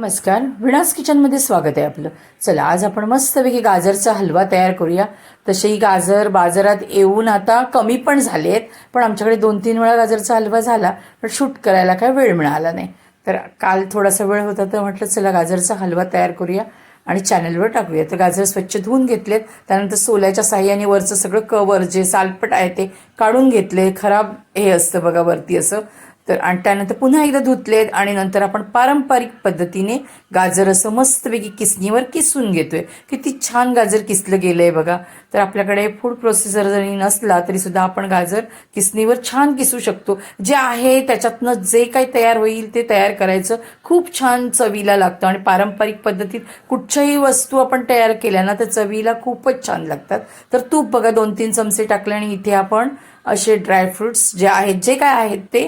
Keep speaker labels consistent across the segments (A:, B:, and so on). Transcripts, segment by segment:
A: नमस्कार. विणास किचनमध्ये स्वागत आहे आपलं. चला आज आपण मस्तपैकी गाजरचा हलवा तयार करूया. तसेही गाजर बाजारात येऊन आता कमी पण झाले आहेत पण आमच्याकडे दोन तीन वेळा गाजरचा हलवा झाला पण शूट करायला काय वेळ मिळाला नाही. तर काल थोडासा वेळ होता तर म्हटलं चला गाजरचा हलवा तयार करूया आणि चॅनलवर टाकूया. तर गाजर स्वच्छ धुवून घेतलेत त्यानंतर सोल्याच्या साह्याने वरचं सगळं कवर जे सालपट आहे ते काढून घेतले खराब हे असतं बघा वरती असं. तर आणि त्यानंतर पुन्हा एकदा धुतलेत आणि नंतर आपण पारंपरिक पद्धतीने गाजर असं मस्तपैकी किसणीवर किसून घेतोय. किती छान गाजर किसलं गेलं आहे बघा. तर आपल्याकडे फूड प्रोसेसर जरी नसला तरी सुद्धा आपण गाजर किसणीवर छान किसू शकतो. जे आहे त्याच्यातनं जे काही तयार होईल ते तयार करायचं. खूप छान चवीला लागतं आणि पारंपरिक पद्धतीत कुठच्याही वस्तू आपण तयार केल्या ना तर चवीला खूपच छान लागतात. तर तूप बघा दोन तीन चमचे टाकले आणि इथे आपण असे ड्रायफ्रुट्स जे आहेत जे काय आहेत ते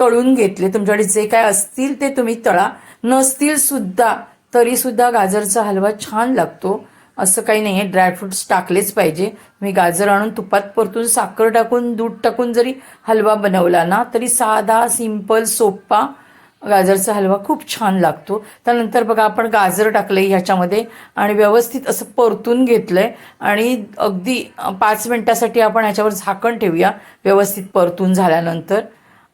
A: तळून घेतले. तुमच्याकडे जे काय असतील ते तुम्ही तळा. नसतील सुद्धा तरी सुद्धा गाजरचा हलवा छान लागतो. असं काही नाही आहे ड्रायफ्रुट्स टाकलेच पाहिजे. तुम्ही गाजर आणून तुपात परतून साखर टाकून दूध टाकून जरी हलवा बनवला ना तरी साधा सिंपल सोपा गाजरचा हलवा खूप छान लागतो. त्यानंतर बघा आपण गाजर टाकलं ह्याच्यामध्ये आणि व्यवस्थित असं परतून घेतलं आहे आणि अगदी पाच मिनटासाठी आपण ह्याच्यावर झाकण ठेवूया. व्यवस्थित परतून झाल्यानंतर.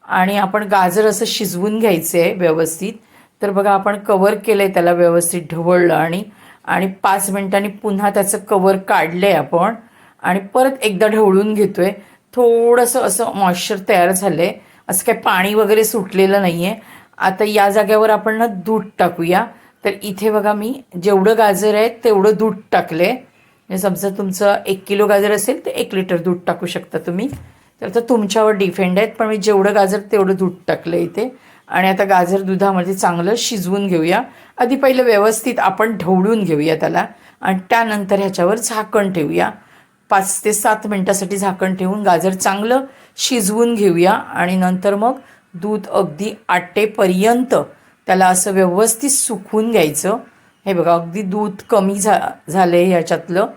A: आणि आपण गाजर असं शिजवून घ्यायचं आहे व्यवस्थित. तर बघा आपण कवर केलं आहे त्याला व्यवस्थित ढवळलं आणि आणि पाच मिनिटांनी पुन्हा त्याचं कवर काढलं आहे आपण. आणि परत एकदा ढवळून घेतो आहे थोडंसं असं मॉइश्चर तयार झालं आहे असं काही पाणी वगैरे सुटलेलं नाही आहे आता या जाग्यावर आपण ना दूध टाकूया. तर इथे बघा मी जेवढं गाजर आहे तेवढं दूध टाकलं आहे म्हणजे समजा तुमचं एक किलो गाजर असेल तर एक लिटर दूध टाकू शकता तुम्ही. तर आता तुमच्यावर डिफेंड आहेत पण मी जेवढं गाजर तेवढं दूध टाकलं इथे. आणि आता गाजर दुधामध्ये चांगलं शिजवून घेऊया. आधी पहिलं व्यवस्थित आपण ढवळून घेऊया त्याला. आणि त्यानंतर ह्याच्यावर झाकण ठेवूया. पाच ते सात मिनटासाठी झाकण ठेवून गाजर चांगलं शिजवून घेऊया. आणि नंतर मग दूध अगदी आटेपर्यंत त्याला असं व्यवस्थित सुकवून घ्यायचं. हे बघा अगदी दूध कमी झा झालं आहे ह्याच्यातलं.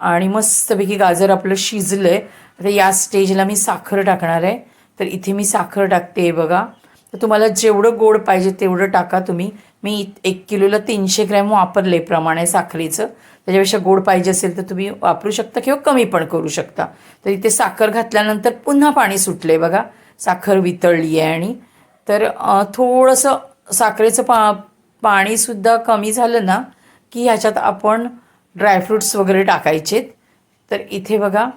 A: आणि मस्तपैकी गाजर आपलं शिजलं आहे आता या स्टेजला मी साखर टाकणार आहे. तर इथे मी साखर टाकते बघा. तर तुम्हाला जेवढं गोड पाहिजे तेवढं टाका तुम्ही. मी एक किलोला तीनशे ग्रॅम वापरले प्रमाणे साखरेचं. त्याच्यापेक्षा गोड पाहिजे असेल तर तुम्ही वापरू शकता किंवा कमी पण करू शकता. तर इथे साखर घातल्यानंतर पुन्हा पाणी सुटले बघा. साखर वितळली आहे आणि तर थोडंसं साखरेचं पा पाणीसुद्धा कमी झालं ना की ह्याच्यात आपण ड्रायफ्रुट्स वगैरे टाकायचेत. तर इथे बघा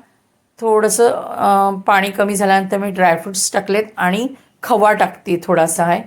A: थोडंसं पाणी कमी झाल्यानंतर मी ड्रायफ्रुट्स टाकलेत आणि खवा टाकते थोडासा आहे.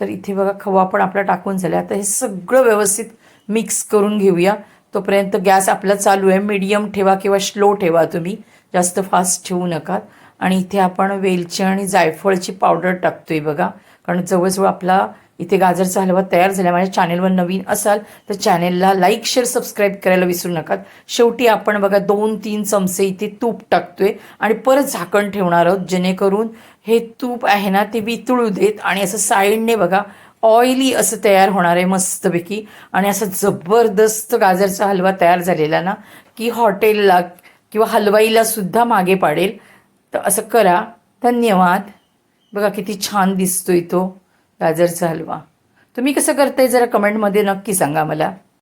A: तर इथे बघा खवा पण आपला टाकून झाला आता हे सगळं व्यवस्थित मिक्स करून घेऊया. तोपर्यंत गॅस आपला चालू आहे. मीडियम ठेवा किंवा स्लो ठेवा तुम्ही. जास्त फास्ट ठेवू नका. आणि इथे आपण वेलची आणि जायफळची पावडर टाकतोय बघा. कारण जवळजवळ आपला इथे गाजरचा हलवा तयार झाला माझ्या चॅनेलवर नवीन असाल तर चॅनेलला लाईक शेअर सबस्क्राईब करायला विसरू नका. शेवटी आपण बघा दोन तीन चमचे इथे तूप टाकतोय आणि परत झाकण ठेवणार आहोत. जेणेकरून हे तूप आहे ना ते वितळू देत आणि असं साईडने बघा ऑइली असं तयार होणार आहे मस्तपैकी. आणि असं जबरदस्त गाजरचा हलवा तयार झालेला ना की हॉटेलला किंवा हलवाईला सुद्धा मागे पाडेल. तर असं करा. धन्यवाद. बघा किती छान दिसतोय तो. गाजरचा हलवा. तुम्ही कसं करताय जरा कमेंटमध्ये नक्की सांगा मला.